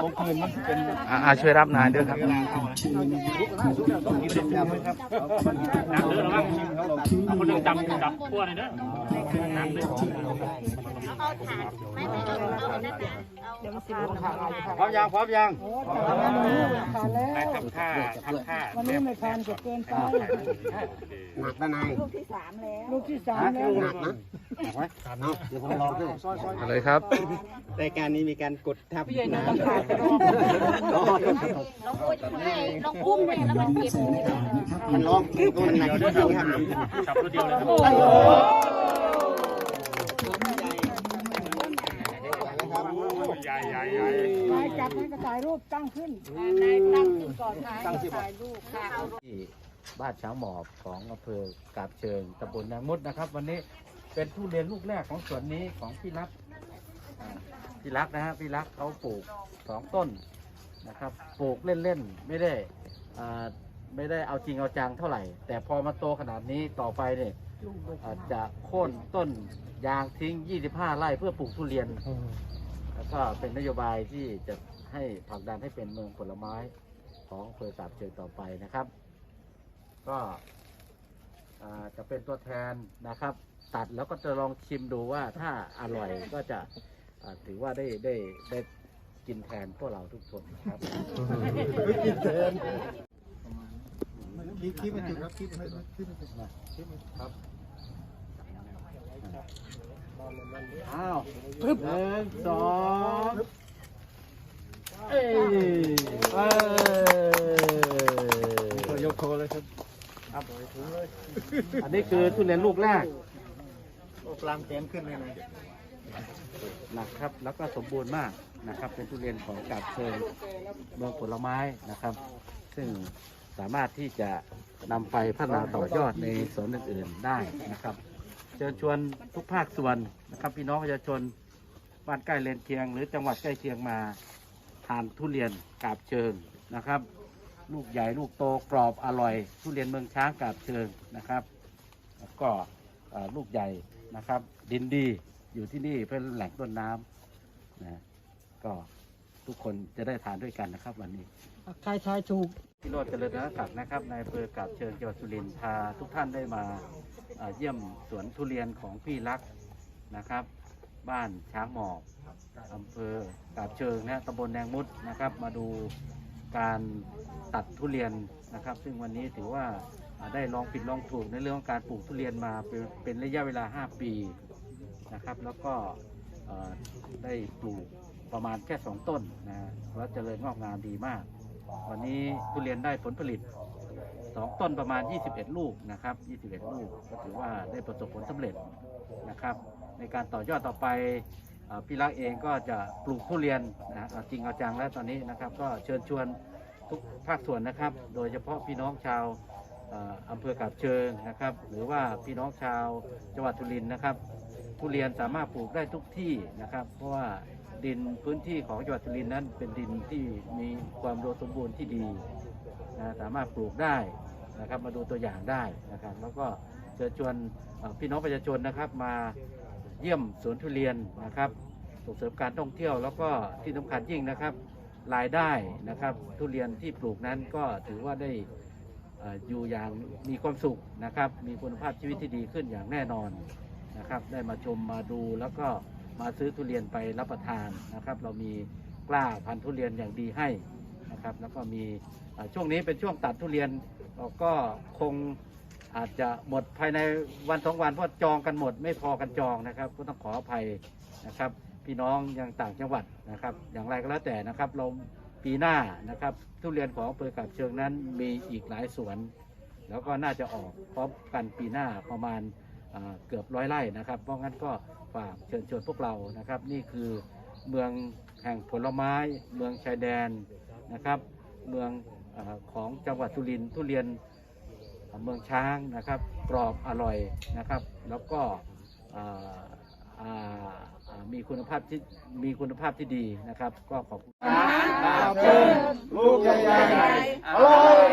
ตรงคืนมันเป็นอ่าอ่าช่วยรับนายด้วยครับ กินเป็นแบบครับน้ำเดือดแล้วชิมเขาลงเอาคนหนึ่งจับจับขั้วเลยเด้อน้ำเดือดเอาถาดไม่ไม่เอาเอาอันนั้นนะพร้อมยังพร้อมยังผ่านแล้วไปทำท่าทำท่าวันนี้ไม่ผ่านก็เกินไปหนักนะนายลูกที่สามแล้วหนักนะเอาเดี๋ยวผมลองให้เอาเลยครับ รายการนี้มีการกดทับนะลองอุ้มให้ลองอุ้มเนี่ยแล้วมันเก็บมันร้องก็มันหนักจริงๆครับจับตัวเดียวเลยครับใหญ่ใหญ่ใหญ่นายจับให้กระถ่ายรูปตั้งขึ้นนายตั้งขึ้นก่อนค่ะให้ถ่ายรูปค่ะเอาที่บ้านช้างหมอบของอำเภอกาบเชิงตำบลนางมดนะครับ วันนี้เป็นทุเรียนลูกแรกของสวนนี้ของพี่รักอ่า พี่รักนะฮะพี่รักเขาปลูกสองต้นนะครับปลูกเล่นๆไม่ได้อ่าไม่ได้เอาจริงเอาจังเท่าไหร่ แต่พอมาโตขนาดนี้ต่อไปเนี่ยอาจจะโค่นต้นยางทิ้ง 25 ไร่เพื่อปลูกทุเรียน แล้วก็เป็นนโยบายที่จะให้ผลักดันให้เป็นเมืองผลไม้ของอำเภอกาบเชิงต่อไปนะครับ ก็จะเป็นตัวแทนนะครับ ตัดแล้วก็จะลองชิมดูว่าถ้าอร่อยก็จะ ถือว่าได้ได้ได้กินแทนพวกเราทุกคนนะครับกินแทนคลิปคลิปมันจุดครับคลิปให้คลิปครับอ้าวหนึ่งสองเอ้ยเอ้ยยกโคเลยครับครับอันนี้คือทุเรียนลูกแรกโอ้ปลามแกนขึ้นเลยนะ หนักครับแล้วก็สมบูรณ์มากนะครับ เป็นทุเรียนของกาบเชิงเมืองผลไม้นะครับ ซึ่งสามารถที่จะนำไปพัฒนาต่อยอดในสวนอื่นๆได้นะครับเชิญชวนทุกภาคส่วนนะครับพี่น้องประชาชนบ้านใกล้เลนเคียง หรือจังหวัดใกล้เคียงมาทานทุเรียนกาบเชิงนะครับ ลูกใหญ่ลูกโตกรอบอร่อย ทุเรียนเมืองช้างกาบเชิงนะครับแล้วก็ลูกใหญ่นะครับ ดินดี อยู่ที่นี่เป็นแหล่งต้นน้ำนะก็ทุกคนจะได้ทานด้วยกันนะครับ วันนี้ใครทายถูกพี่โรจน์เจริญรัตน์นะครับนายอำเภอกาบเชิงจังหวัดสุรินทร์พาทุกท่านได้มาเอ่อเยี่ยมสวนทุเรียนของพี่รักนะครับ บ้านช้างหมอบอำเภอกาบเชิงนะตำบลแดงมุดนะครับ มาดูการตัดทุเรียนนะครับ ซึ่งวันนี้ถือว่าอ่าได้ลองผิดลองถูกในเรื่องของการปลูกทุเรียนมาเป็นเป็นระยะเวลา 5 ปี นะครับ แล้วก็ได้ปลูกประมาณแค่ 2 ต้นนะแล้วเจริญงอกงามดีมาก วันนี้ทุเรียนได้ผลผลิต 2 ต้นประมาณ 21 ลูกนะครับ 21 ลูกก็ถือว่าได้ประสบผลสำเร็จนะครับ ในการต่อยอดต่อไปพี่รักเองก็จะปลูกทุเรียนนะเอาจริงเอาจังแล้วตอนนี้นะครับ ก็เชิญชวนทุกภาคส่วนนะครับ โดยเฉพาะพี่น้องชาว อำเภอกาบเชิงนะครับ หรือว่าพี่น้องชาวจังหวัดทุรินนะครับ ทุเรียนสามารถปลูกได้ทุกที่นะครับ เพราะว่าดินพื้นที่ของจังหวัดสุรินนั้น เป็นดินที่มีความอุดสมบูรณ์ที่ดีนะสามารถปลูกได้นะครับ มาดูตัวอย่างได้นะครับ แล้วก็เชิญชวนพี่น้องประชาชนนะครับมาเยี่ยมสวนทุเรียนนะครับส่งเสริมการท่องเที่ยวแล้วก็ที่สำคัญยิ่งนะครับรายได้นะครับ ทุเรียนที่ปลูกนั้นก็ถือว่าได้ อยู่อย่างมีความสุขนะครับ มีคุณภาพชีวิตที่ดีขึ้นอย่างแน่นอนนะครับ ได้มาชมมาดูแล้วก็มาซื้อทุเรียนไปรับประทานนะครับ เรามีกล้าพันธุ์ทุเรียนอย่างดีให้นะครับ แล้วก็มีช่วงนี้เป็นช่วงตัดทุเรียนเราก็คงอาจจะหมดภายในวันสองวันเพราะจองกันหมดไม่พอกันจองนะครับ ก็ต้องขออภัยนะครับ พี่น้องยังต่างจังหวัดนะครับ อย่างไรก็แล้วแต่นะครับเรา ปีหน้านะครับ ทุเรียนของอำเภอกับเชิงนั้นมีอีกหลายสวน แล้วก็น่าจะออกพร้อมกันปีหน้าประมาณเกือบร้อยไร่นะครับ เพราะงั้นก็ฝากเชิญชวนพวกเรานะครับ นี่คือเมืองแห่งผลไม้ เมืองชายแดนนะครับ เมืองอของจังหวัดสุรินทร์ทุเรียนเมืองช้างนะครับ กรอบอร่อยนะครับ แล้วก็ีคุณภาพที่มีคุณภาพที่ดีนะครับ ก็ขอบคุณอาหาลาเป็นลูใหญ่อร่อย